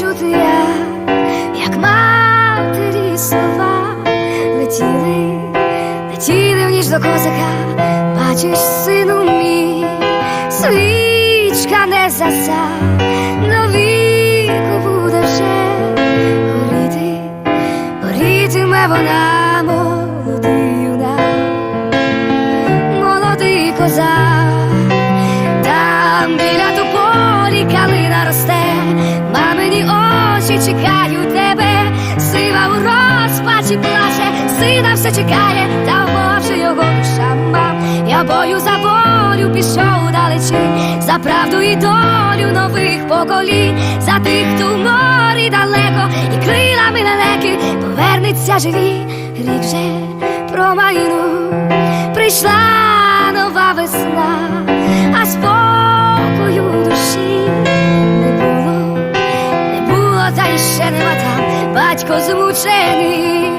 чути я, як матері слова летіли, летіли в ніч до козака, бачиш, сину мій, свічка не заса, до віку буде вже горіти, горітиме вона молодий юнак, молодий козак. Очі чекають тебе, сива у розпачі плаче, сина все чекає, та може його душа мам. Я бою за волю пішов далечінь, за правду і долю нових поколінь, за тих, хто в морі далеко, і крилами лелеки повернеться живі, рік вже промайнув, прийшла нова весна, та й ще нема там. Батько змучений,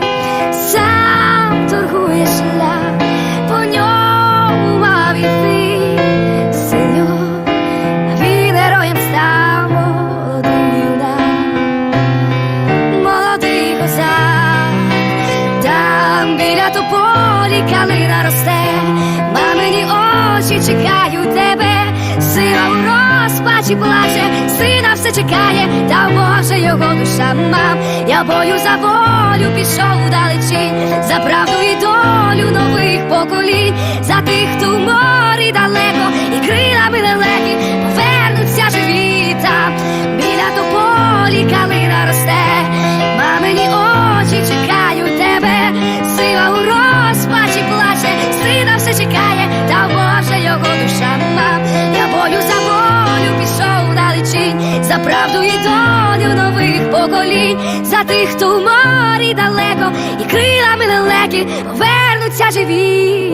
сам торгує шлях, по ньому мав іти. Син він героєм став. Молодий юнак там біля тополі калина росте, мамині очі чекають тебе, сила у розпачі плаче, все чекає, та може його душа мам. Я бою за волю пішов далечінь, за правду і долю нових поколінь, за тих, хто в правду і долю нових поколінь, за тих, хто в морі далеко, і крилами лелеки повернуться живі.